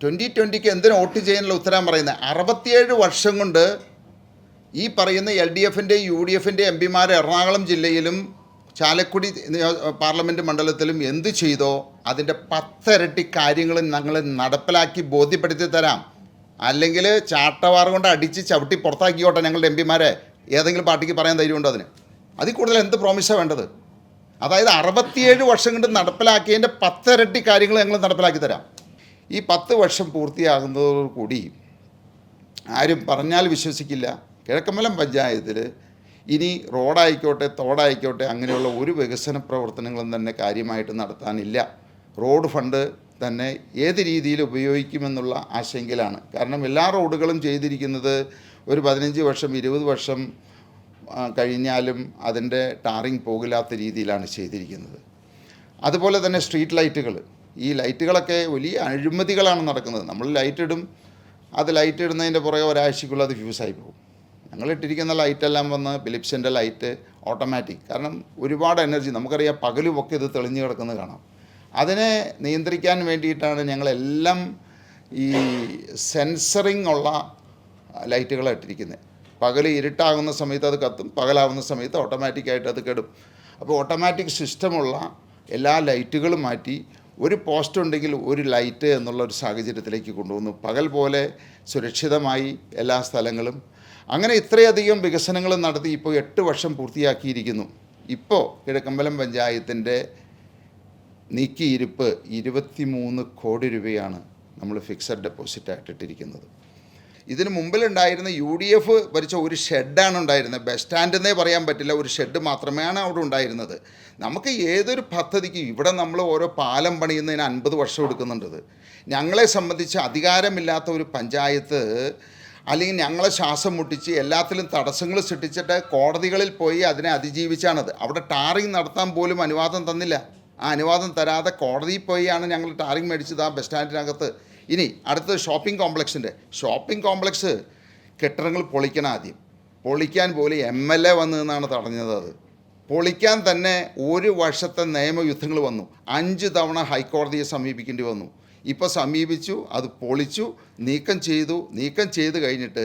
Twenty ട്വന്റിക്ക് എന്തിനു vote ചെയ്യാനുള്ള ഉത്തരം പറയുന്നത്? അറുപത്തിയേഴ് വർഷം കൊണ്ട് ഈ പറയുന്ന എൽ ഡി എഫിന്റെ യു ഡി എഫിന്റെ എം പിമാർ എറണാകുളം ജില്ലയിലും ചാലക്കുടി പാർലമെന്റ് മണ്ഡലത്തിലും എന്ത് ചെയ്തോ അതിന്റെ പത്തരട്ടി കാര്യങ്ങൾ ഞങ്ങൾ നടപ്പിലാക്കി ബോധ്യപ്പെടുത്തി തരാം. അല്ലെങ്കിൽ ചാട്ടവാർ കൊണ്ട് അടിച്ച് ചവിട്ടി പുറത്താക്കിയോട്ടെ ഞങ്ങളുടെ എം പിമാരെ. ഏതെങ്കിലും പാർട്ടിക്ക് പറയാൻ ധൈര്യമുണ്ടോ അതിന്? അതിൽ കൂടുതൽ എന്ത് പ്രോമിസാണ് വേണ്ടത്? അതായത് അറുപത്തിയേഴ് വർഷം കൊണ്ട് നടപ്പിലാക്കിയതിന്റെ പത്തിരട്ടി കാര്യങ്ങൾ ഞങ്ങൾ നടപ്പിലാക്കി തരാം. ഈ പത്ത് വർഷം പൂർത്തിയാകുന്നതോടുകൂടി ആരും പറഞ്ഞാൽ വിശ്വസിക്കില്ല. കിഴക്കമ്പലം പഞ്ചായത്തിൽ ഇനി റോഡായിക്കോട്ടെ തോടായിക്കോട്ടെ അങ്ങനെയുള്ള ഒരു വികസന പ്രവർത്തനങ്ങളും തന്നെ കാര്യമായിട്ട് നടത്താനില്ല. റോഡ് ഫണ്ട് തന്നെ ഏത് രീതിയിൽ ഉപയോഗിക്കുമെന്നുള്ള ആശങ്കയിലാണ്. കാരണം എല്ലാ റോഡുകളും ചെയ്തിരിക്കുന്നത് ഒരു പതിനഞ്ച് വർഷം ഇരുപത് വർഷം കഴിഞ്ഞാലും അതിന്റെ ടാറിങ് പോകില്ലാത്ത രീതിയിലാണ് ചെയ്തിരിക്കുന്നത്. അതുപോലെ തന്നെ സ്ട്രീറ്റ് ലൈറ്റുകൾ. ഈ ലൈറ്റുകളൊക്കെ വലിയ അഴിമതികളാണ് നടക്കുന്നത്. നമ്മൾ ലൈറ്റ് ഇടും. അത് ലൈറ്റ് ഇടുന്നതിന്റെ പുറകെ ഒരാഴ്ചക്കുള്ള അത് ഫ്യൂസായി പോകും. ഞങ്ങളിട്ടിരിക്കുന്ന ലൈറ്റെല്ലാം വന്ന് ഫിലിപ്സിന്റെ ലൈറ്റ് ഓട്ടോമാറ്റിക് കാരണം ഒരുപാട് എനർജി നമുക്കറിയാം പകലുമൊക്കെ ഇത് തെളിഞ്ഞു കിടക്കുന്നത് കാണാം. അതിനെ നിയന്ത്രിക്കാൻ വേണ്ടിയിട്ടാണ് ഞങ്ങളെല്ലാം ഈ സെൻസറിങ് ഉള്ള ലൈറ്റുകളെ ഇട്ടിരിക്കുന്നത്. പകൽ ഇരുട്ടാകുന്ന സമയത്ത് അത് കത്തും. പകലാവുന്ന സമയത്ത് ഓട്ടോമാറ്റിക്കായിട്ട് അത് കെടും. അപ്പോൾ ഓട്ടോമാറ്റിക് സിസ്റ്റമുള്ള എല്ലാ ലൈറ്റുകളും മാറ്റി ഒരു പോസ്റ്റ് ഉണ്ടെങ്കിൽ ഒരു ലൈറ്റ് എന്നുള്ള ഒരു സാഹചര്യത്തിലേക്ക് കൊണ്ടുവന്നു. പകൽ പോലെ സുരക്ഷിതമായി എല്ലാ സ്ഥലങ്ങളും. അങ്ങനെ ഇത്രയധികം വികസനങ്ങൾ നടത്തി ഇപ്പോൾ എട്ട് വർഷം പൂർത്തിയാക്കിയിരിക്കുന്നു. ഇപ്പോൾ കിഴക്കമ്പലം പഞ്ചായത്തിന്റെ നീക്കിയിരിപ്പ് ഇരുപത്തിമൂന്ന് കോടി രൂപയാണ് നമ്മൾ ഫിക്സഡ് ഡെപ്പോസിറ്റ് ആയിട്ട് ഇട്ടിരിക്കുന്നത് ഇതിന് മുമ്പിലുണ്ടായിരുന്ന യു ഡി എഫ് ഭരിച്ച ഒരു ഷെഡാണ് ഉണ്ടായിരുന്നത്. ബസ് സ്റ്റാൻഡ് എന്നേ പറയാൻ പറ്റില്ല. ഒരു ഷെഡ് മാത്രമാണ് അവിടെ ഉണ്ടായിരുന്നത്. നമുക്ക് ഏതൊരു പദ്ധതിക്കും ഇവിടെ നമ്മൾ ഓരോ പാലം പണിയുന്നതിന് അൻപത് വർഷം എടുക്കുന്നുണ്ടത് ഞങ്ങളെ സംബന്ധിച്ച് അധികാരമില്ലാത്ത ഒരു പഞ്ചായത്ത് അല്ലെങ്കിൽ ഞങ്ങളെ ശ്വാസം മുട്ടിച്ച് എല്ലാത്തിലും തടസ്സങ്ങൾ സൃഷ്ടിച്ചിട്ട് കോടതികളിൽ പോയി അതിനെ അതിജീവിച്ചാണത്. അവിടെ ടാറിങ് നടത്താൻ പോലും അനുവാദം തന്നില്ല. ആ അനുവാദം തരാതെ കോടതിയിൽ പോയാണ് ഞങ്ങൾ ടാറിങ് മേടിച്ചത് ആ ബസ് സ്റ്റാൻഡിനകത്ത്. ഇനി അടുത്തത് ഷോപ്പിംഗ് കോംപ്ലക്സിന്റെ ഷോപ്പിംഗ് കോംപ്ലക്സ് കെട്ടിടങ്ങൾ പൊളിക്കണം ആദ്യം. പൊളിക്കാൻ പോലും എം എൽ എ വന്നു എന്നാണ് തടഞ്ഞത് അത്. പൊളിക്കാൻ തന്നെ ഒരു വർഷത്തെ നിയമയുദ്ധങ്ങൾ വന്നു. അഞ്ച് തവണ ഹൈക്കോടതിയെ സമീപിക്കേണ്ടി വന്നു. ഇപ്പോൾ സമീപിച്ചു അത് പൊളിച്ചു നീക്കം ചെയ്തു നീക്കം ചെയ്ത് കഴിഞ്ഞിട്ട്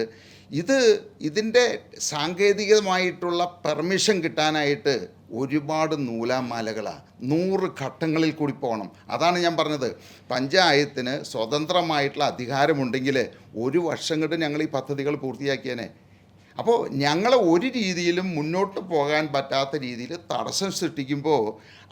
ഇത് ഇതിന്റെ സാങ്കേതികമായിട്ടുള്ള പെർമിഷൻ കിട്ടാനായിട്ട് ഒരുപാട് നൂലാമാലകളാണ് നൂറ് ഘട്ടങ്ങളിൽ കൂടി പോകണം. അതാണ് ഞാൻ പറഞ്ഞത്. പഞ്ചായത്തിന് സ്വതന്ത്രമായിട്ടുള്ള അധികാരമുണ്ടെങ്കിൽ ഒരു വർഷം കൊണ്ട് ഞങ്ങൾ ഈ പദ്ധതികൾ പൂർത്തിയാക്കിയേനെ. അപ്പോൾ ഞങ്ങളെ ഒരു രീതിയിലും മുന്നോട്ട് പോകാൻ പറ്റാത്ത രീതിയിൽ തടസ്സം സൃഷ്ടിക്കുമ്പോൾ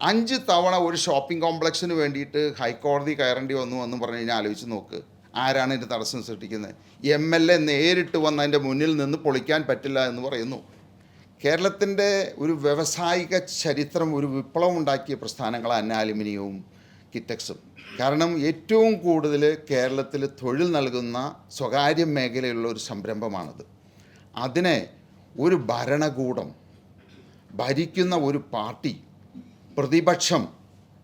അഞ്ച് തവണ ഒരു ഷോപ്പിംഗ് കോംപ്ലക്സിന് വേണ്ടിയിട്ട് ഹൈക്കോടതി കയറേണ്ടി വന്നു എന്ന് പറഞ്ഞു കഴിഞ്ഞാൽ ആലോചിച്ച് നോക്ക്. ആരാണ് ഇതിന്റെ തടസ്സം സൃഷ്ടിക്കുന്നത് എം എൽ എ നേരിട്ട് വന്ന് അതിന്റെ മുന്നിൽ നിന്ന് പൊളിക്കാൻ പറ്റില്ല എന്ന് പറയുന്നു. കേരളത്തിന്റെ ഒരു വ്യവസായിക ചരിത്രം ഒരു വിപ്ലവം ഉണ്ടാക്കിയ പ്രസ്ഥാനങ്ങളാണ് അന്നാലുമിനിയവും കിറ്റക്സും. കാരണം ഏറ്റവും കൂടുതൽ കേരളത്തിൽ തൊഴിൽ നൽകുന്ന സ്വകാര്യ മേഖലയിലുള്ള ഒരു സംരംഭമാണത്. അതിനെ ഒരു ഭരണകൂടം ഭരിക്കുന്ന ഒരു പാർട്ടി പ്രതിപക്ഷം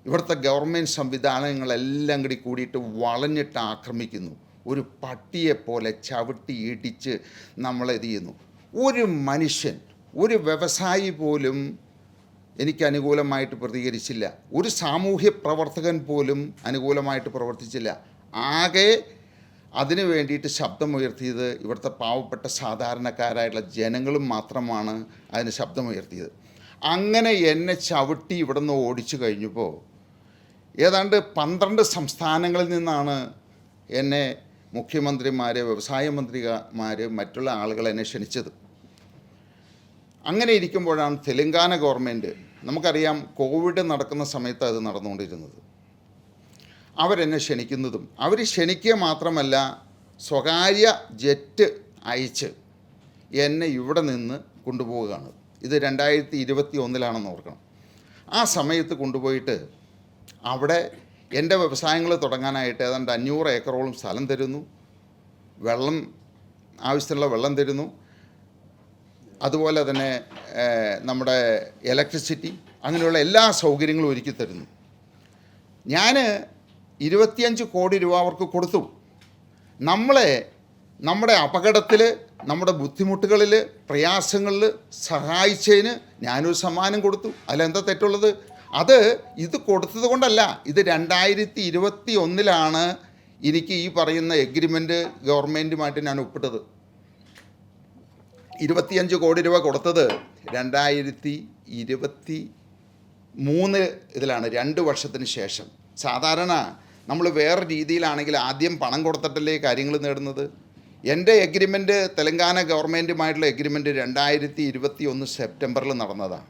ഇവിടുത്തെ ഗവൺമെന്റ് സംവിധാനങ്ങളെല്ലാം കൂടി കൂടിയിട്ട് വളഞ്ഞിട്ട് ആക്രമിക്കുന്നു. ഒരു പട്ടിയെപ്പോലെ ചവിട്ടി ഇടിച്ച് നമ്മളെ ചെയ്യുന്നു? ഒരു മനുഷ്യൻ ഒരു വ്യവസായി പോലും എനിക്ക് അനുകൂലമായിട്ട് പ്രതികരിച്ചില്ല. ഒരു സാമൂഹ്യ പ്രവർത്തകൻ പോലും അനുകൂലമായിട്ട് പ്രവർത്തിച്ചില്ല. ആകെ അതിനു വേണ്ടിയിട്ട് ശബ്ദമുയർത്തിയത് ഇവിടുത്തെ പാവപ്പെട്ട സാധാരണക്കാരായിട്ടുള്ള ജനങ്ങളും മാത്രമാണ് അതിന് ശബ്ദമുയർത്തിയത്. അങ്ങനെ എന്നെ ചവിട്ടി ഇവിടെ നിന്ന് ഓടിച്ചു കഴിഞ്ഞപ്പോൾ ഏതാണ്ട് പന്ത്രണ്ട് സംസ്ഥാനങ്ങളിൽ നിന്നാണ് എന്നെ മുഖ്യമന്ത്രിമാർ വ്യവസായ മന്ത്രിമാർ മറ്റുള്ള ആളുകൾ എന്നെ ക്ഷണിച്ചത്. അങ്ങനെ ഇരിക്കുമ്പോഴാണ് തെലങ്കാന ഗവൺമെന്റ് നമുക്കറിയാം കോവിഡ് നടക്കുന്ന സമയത്ത് അത് നടന്നുകൊണ്ടിരുന്നത്. അവരെന്നെ ക്ഷണിക്കുന്നതും അവർ ക്ഷണിക്കുക മാത്രമല്ല സ്വകാര്യ ജെറ്റ് അയച്ച് എന്നെ ഇവിടെ നിന്ന് കൊണ്ടുപോവുകയാണ്. ഇത് രണ്ടായിരത്തി ഇരുപത്തി ഒന്നിലാണെന്ന് ഓർക്കണം. ആ സമയത്ത് കൊണ്ടുപോയിട്ട് അവിടെ എന്റെ വ്യവസായങ്ങൾ തുടങ്ങാനായിട്ട് ഏതാണ്ട് അഞ്ഞൂറ് ഏക്കറോളം സ്ഥലം തരുന്നു. വെള്ളം ആവശ്യത്തിനുള്ള വെള്ളം തരുന്നു. അതുപോലെ തന്നെ നമ്മുടെ ഇലക്ട്രിസിറ്റി അങ്ങനെയുള്ള എല്ലാ സൗകര്യങ്ങളും ഒരുക്കി തരുന്നു. ഞാൻ ഇരുപത്തിയഞ്ച് കോടി രൂപ അവർക്ക് കൊടുത്തു. നമ്മളെ നമ്മുടെ അപകടത്തിൽ നമ്മുടെ ബുദ്ധിമുട്ടുകളിൽ പ്രയാസങ്ങളിൽ സഹായിച്ചതിന് ഞാനൊരു സമ്മാനം കൊടുത്തു. അതിലെന്താ തെറ്റുള്ളത്? അത് ഇത് കൊടുത്തത് കൊണ്ടല്ല ഇത് രണ്ടായിരത്തി ഇരുപത്തി ഒന്നിലാണ് എനിക്ക് ഈ പറയുന്ന എഗ്രിമെന്റ് ഗവൺമെന്റുമായിട്ട് ഞാൻ ഒപ്പിട്ടത്. ഇരുപത്തിയഞ്ച് കോടി രൂപ കൊടുത്തത് രണ്ടായിരത്തി ഇരുപത്തി മൂന്ന് ഇതിലാണ് രണ്ട് വർഷത്തിന് ശേഷം. സാധാരണ നമ്മൾ വേറെ രീതിയിലാണെങ്കിൽ ആദ്യം പണം കൊടുത്തിട്ടല്ലേ കാര്യങ്ങൾ നേടുന്നത്? എന്റെ എഗ്രിമെന്റ് തെലങ്കാന ഗവൺമെന്റുമായിട്ടുള്ള എഗ്രിമെന്റ് രണ്ടായിരത്തി ഇരുപത്തി ഒന്ന് സെപ്റ്റംബറിൽ നടന്നതാണ്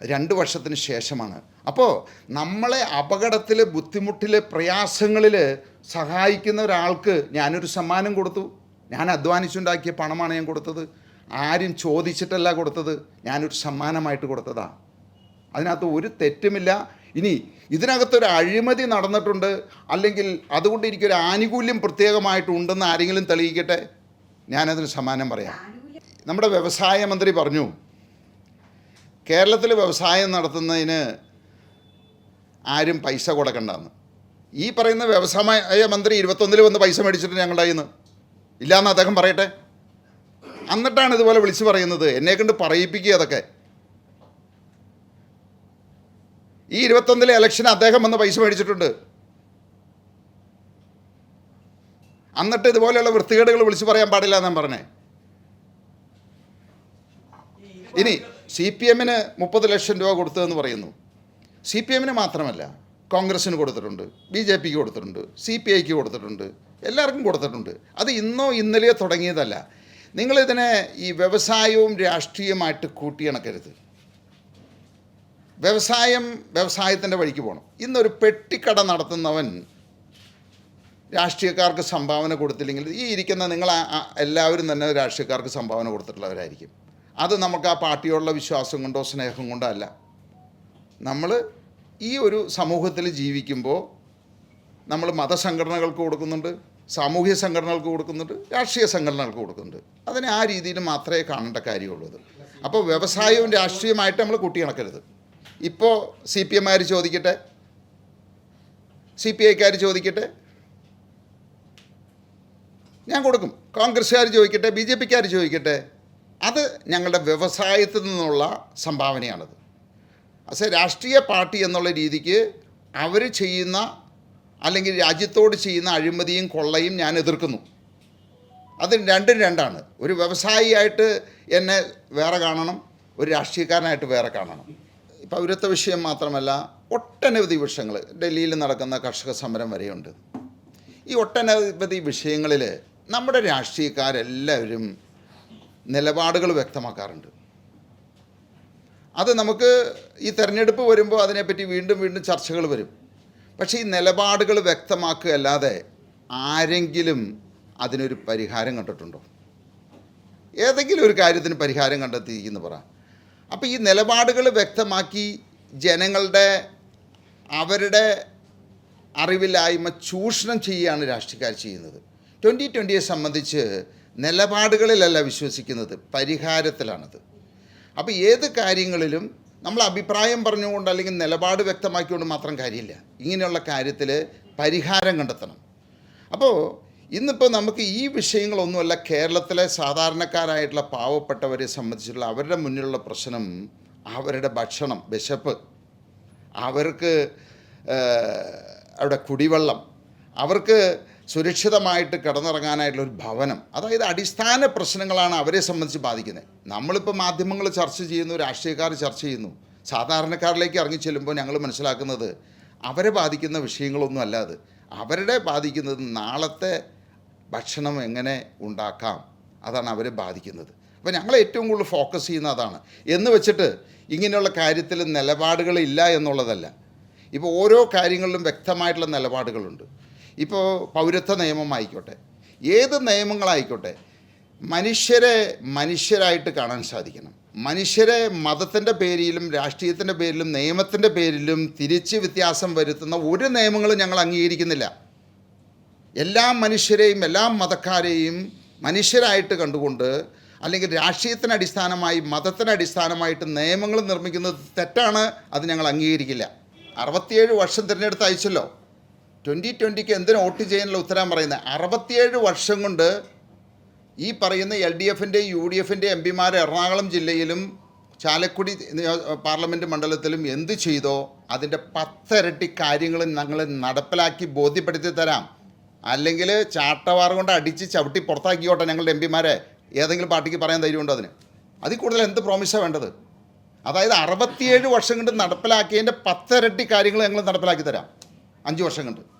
രണ്ട് വർഷത്തിന് ശേഷമാണ്. അപ്പോൾ നമ്മളെ അപകടത്തിൽ ബുദ്ധിമുട്ടിൽ പ്രയാസങ്ങളിൽ സഹായിക്കുന്ന ഒരാൾക്ക് ഞാനൊരു സമ്മാനം കൊടുത്തു. ഞാൻ അധ്വാനിച്ചുണ്ടാക്കിയ പണമാണ് ഞാൻ കൊടുത്തത്. ആരും ചോദിച്ചിട്ടല്ല കൊടുത്തത്. ഞാനൊരു സമ്മാനമായിട്ട് കൊടുത്തതാണ് അതിനകത്ത് ഒരു തെറ്റുമില്ല. ഇനി ഇതിനകത്തൊരു അഴിമതി നടന്നിട്ടുണ്ട്. അല്ലെങ്കിൽ അതുകൊണ്ട് എനിക്കൊരു ആനുകൂല്യം പ്രത്യേകമായിട്ടുണ്ടെന്ന് ആരെങ്കിലും തെളിയിക്കട്ടെ? ഞാനതിന് സമ്മാനം പറയാം. നമ്മുടെ വ്യവസായ മന്ത്രി പറഞ്ഞു കേരളത്തിൽ വ്യവസായം നടത്തുന്നതിന് ആരും പൈസ കൊടുക്കണ്ടെന്ന്. ഈ പറയുന്ന വ്യവസായ മന്ത്രി ഇരുപത്തൊന്നിൽ വന്ന് പൈസ മേടിച്ചിട്ട് ഞങ്ങളുടെ കയ്യിൽ നിന്ന് ഇല്ലയെന്ന് അദ്ദേഹം പറയട്ടെ? എന്നിട്ടാണ് ഇതുപോലെ വിളിച്ചു പറയുന്നത്. എന്നെ കണ്ട് പറയിപ്പിക്കുക അതൊക്കെ. ഈ ഇരുപത്തൊന്നിലെ ഇലക്ഷന് അദ്ദേഹം വന്ന് പൈസ മേടിച്ചിട്ടുണ്ട്. എന്നിട്ട് ഇതുപോലെയുള്ള വൃത്തികേടുകൾ വിളിച്ചു പറയാൻ പാടില്ല എന്നാണ് പറഞ്ഞേ. ഇനി സി പി എമ്മിന് മുപ്പത് ലക്ഷം രൂപ കൊടുത്തതെന്ന് പറയുന്നു. സി പി എമ്മിന് മാത്രമല്ല കോൺഗ്രസ്സിന് കൊടുത്തിട്ടുണ്ട് ബി ജെ പിക്ക് കൊടുത്തിട്ടുണ്ട് സി പി ഐക്ക് കൊടുത്തിട്ടുണ്ട് എല്ലാവർക്കും കൊടുത്തിട്ടുണ്ട്. അത് ഇന്നോ ഇന്നലെയോ തുടങ്ങിയതല്ല. നിങ്ങളിതിനെ ഈ വ്യവസായവും രാഷ്ട്രീയമായിട്ട് കൂട്ടിയിണക്കരുത്. വ്യവസായം വ്യവസായത്തിന്റെ വഴിക്ക് പോകണം. ഇന്നൊരു പെട്ടിക്കട നടത്തുന്നവൻ രാഷ്ട്രീയക്കാർക്ക് സംഭാവന കൊടുത്തില്ലെങ്കിൽ ഈ ഇരിക്കുന്ന നിങ്ങൾ എല്ലാവരും തന്നെ രാഷ്ട്രീയക്കാർക്ക് സംഭാവന കൊടുത്തിട്ടുള്ളവരായിരിക്കും. അത് നമുക്ക് ആ പാർട്ടിയോടുള്ള വിശ്വാസം കൊണ്ടോ സ്നേഹം കൊണ്ടോ അല്ല. നമ്മൾ ഈ ഒരു സമൂഹത്തിൽ ജീവിക്കുമ്പോൾ നമ്മൾ മതസംഘടനകൾക്ക് കൊടുക്കുന്നുണ്ട് സാമൂഹ്യ സംഘടനകൾക്ക് കൊടുക്കുന്നുണ്ട് രാഷ്ട്രീയ സംഘടനകൾക്ക് കൊടുക്കുന്നുണ്ട്. അതിനെ ആ രീതിയിൽ മാത്രമേ കാണേണ്ട കാര്യമുള്ളൂ അപ്പോൾ വ്യവസായവും രാഷ്ട്രീയമായിട്ട് നമ്മൾ കൂട്ടിയിണക്കരുത്. ഇപ്പോൾ സി പി എമ്മാർ ചോദിക്കട്ടെ? സി പി ഐക്കാർ ചോദിക്കട്ടെ? ഞാൻ കൊടുക്കും. കോൺഗ്രസ്സുകാർ ചോദിക്കട്ടെ? ബി ജെ പിക്കാർ ചോദിക്കട്ടെ? അത് ഞങ്ങളുടെ വ്യവസായത്തിൽ നിന്നുള്ള സംഭാവനയാണത്. പക്ഷേ രാഷ്ട്രീയ പാർട്ടി എന്നുള്ള രീതിക്ക് അവർ ചെയ്യുന്ന അല്ലെങ്കിൽ രാജ്യത്തോട് ചെയ്യുന്ന അഴിമതിയും കൊള്ളയും ഞാൻ എതിർക്കുന്നു. അത് രണ്ടും രണ്ടാണ്. ഒരു വ്യവസായിയായിട്ട് എന്നെ വേറെ കാണണം ഒരു രാഷ്ട്രീയക്കാരനായിട്ട് വേറെ കാണണം. പൗരത്വ വിഷയം മാത്രമല്ല ഒട്ടനവധി വിഷയങ്ങൾ ഡൽഹിയിൽ നടക്കുന്ന കർഷക സമരം വരെയുണ്ട്. ഈ ഒട്ടനവധി വിഷയങ്ങളിൽ നമ്മുടെ രാഷ്ട്രീയക്കാരെല്ലാവരും നിലപാടുകൾ വ്യക്തമാക്കാറുണ്ട്. അത് നമുക്ക് ഈ തെരഞ്ഞെടുപ്പ് വരുമ്പോൾ അതിനെപ്പറ്റി വീണ്ടും വീണ്ടും ചർച്ചകൾ വരും. പക്ഷേ ഈ നിലപാടുകൾ വ്യക്തമാക്കുക അല്ലാതെ ആരെങ്കിലും അതിനൊരു പരിഹാരം കണ്ടിട്ടുണ്ടോ? ഏതെങ്കിലും ഒരു കാര്യത്തിന് പരിഹാരം കണ്ടെത്തിയിരിക്കുന്നു പറ. അപ്പോൾ ഈ നിലപാടുകൾ വ്യക്തമാക്കി ജനങ്ങളുടെ അവരുടെ അറിവില്ലായ്മ ചൂഷണം ചെയ്യുകയാണ് രാഷ്ട്രീയക്കാർ ചെയ്യുന്നത്. ട്വന്റി ട്വന്റിയെ സംബന്ധിച്ച് നിലപാടുകളിലല്ല വിശ്വസിക്കുന്നത് പരിഹാരത്തിലാണത്. അപ്പോൾ ഏത് കാര്യങ്ങളിലും നമ്മൾ അഭിപ്രായം പറഞ്ഞുകൊണ്ട് അല്ലെങ്കിൽ നിലപാട് വ്യക്തമാക്കിക്കൊണ്ട് മാത്രം കാര്യമില്ല. ഇങ്ങനെയുള്ള കാര്യത്തിൽ പരിഹാരം കണ്ടെത്തണം. അപ്പോൾ ഇന്നിപ്പോൾ നമുക്ക് ഈ വിഷയങ്ങളൊന്നുമല്ല കേരളത്തിലെ സാധാരണക്കാരായിട്ടുള്ള പാവപ്പെട്ടവരെ സംബന്ധിച്ചുള്ള അവരുടെ മുന്നിലുള്ള പ്രശ്നം അവരുടെ ഭക്ഷണം വിശപ്പ്. അവർക്ക് അവിടെ കുടിവെള്ളം. അവർക്ക് സുരക്ഷിതമായിട്ട് കിടന്നിറങ്ങാനായിട്ടുള്ള ഒരു ഭവനം. അതായത് അടിസ്ഥാന പ്രശ്നങ്ങളാണ് അവരെ സംബന്ധിച്ച് ബാധിക്കുന്നത്. നമ്മളിപ്പോൾ മാധ്യമങ്ങൾ ചർച്ച ചെയ്യുന്നു രാഷ്ട്രീയക്കാർ ചർച്ച ചെയ്യുന്നു. സാധാരണക്കാരിലേക്ക് ഇറങ്ങി ചെല്ലുമ്പോൾ ഞങ്ങൾ മനസ്സിലാക്കുന്നത് അവരെ ബാധിക്കുന്ന വിഷയങ്ങളൊന്നും അല്ല അത്. അവരുടെ ബാധിക്കുന്നത് നാളത്തെ ഭക്ഷണം എങ്ങനെ ഉണ്ടാക്കാം അതാണ് അവരെ ബാധിക്കുന്നത്. അപ്പോൾ ഞങ്ങൾ ഏറ്റവും കൂടുതൽ ഫോക്കസ് ചെയ്യുന്ന അതാണ്. എന്ന് വെച്ചിട്ട് ഇങ്ങനെയുള്ള കാര്യത്തിൽ നിലപാടുകളില്ല എന്നുള്ളതല്ല. ഇപ്പോൾ ഓരോ കാര്യങ്ങളിലും വ്യക്തമായിട്ടുള്ള നിലപാടുകളുണ്ട്. ഇപ്പോൾ പൗരത്വ നിയമം ആയിക്കോട്ടെ ഏത് നിയമങ്ങളായിക്കോട്ടെ മനുഷ്യരെ മനുഷ്യരായിട്ട് കാണാൻ സാധിക്കണം. മനുഷ്യരെ മതത്തിന്റെ പേരിലും രാഷ്ട്രീയത്തിന്റെ പേരിലും നിയമത്തിന്റെ പേരിലും തിരിച്ച് വ്യത്യാസം വരുത്തുന്ന ഒരു നിയമങ്ങളും ഞങ്ങൾ അംഗീകരിക്കുന്നില്ല. എല്ലാ മനുഷ്യരെയും എല്ലാ മതക്കാരെയും മനുഷ്യരായിട്ട് കണ്ടുകൊണ്ട് അല്ലെങ്കിൽ രാഷ്ട്രീയത്തിന് അടിസ്ഥാനമായി മതത്തിന് അടിസ്ഥാനമായിട്ട് നിയമങ്ങൾ നിർമ്മിക്കുന്നത് തെറ്റാണ് അത് ഞങ്ങൾ അംഗീകരിക്കില്ല. അറുപത്തിയേഴ് വർഷം തിരഞ്ഞെടുത്ത് അയച്ചല്ലോ. ട്വന്റി ട്വന്റിക്ക് എന്തിനു വോട്ട് ചെയ്യാനുള്ള ഉത്തരം പറയുന്നത്? അറുപത്തിയേഴ് വർഷം കൊണ്ട് ഈ പറയുന്ന എൽ ഡി എഫിന്റെ യു ഡി എഫിന്റെ എം പിമാർ എറണാകുളം ജില്ലയിലും ചാലക്കുടി പാർലമെന്റ് മണ്ഡലത്തിലും എന്ത് ചെയ്തോ അതിന്റെ പത്തരട്ടി കാര്യങ്ങൾ ഞങ്ങൾ നടപ്പിലാക്കി ബോധ്യപ്പെടുത്തി തരാം. അല്ലെങ്കിൽ ചാട്ടവാർ കൊണ്ട് അടിച്ച് ചവിട്ടി പുറത്താക്കിയോട്ടെ ഞങ്ങളുടെ എം പിമാരെ. ഏതെങ്കിലും പാർട്ടിക്ക് പറയാൻ ധൈര്യമുണ്ടോ അതിന്? അതിൽ കൂടുതൽ എന്ത് പ്രോമിസാണ് വേണ്ടത്? അതായത് അറുപത്തിയേഴ് വർഷം കൊണ്ട് നടപ്പിലാക്കിയതിന്റെ പത്തരട്ടി കാര്യങ്ങൾ ഞങ്ങൾ നടപ്പിലാക്കി തരാം. അഞ്ച് വർഷം കൊണ്ട്.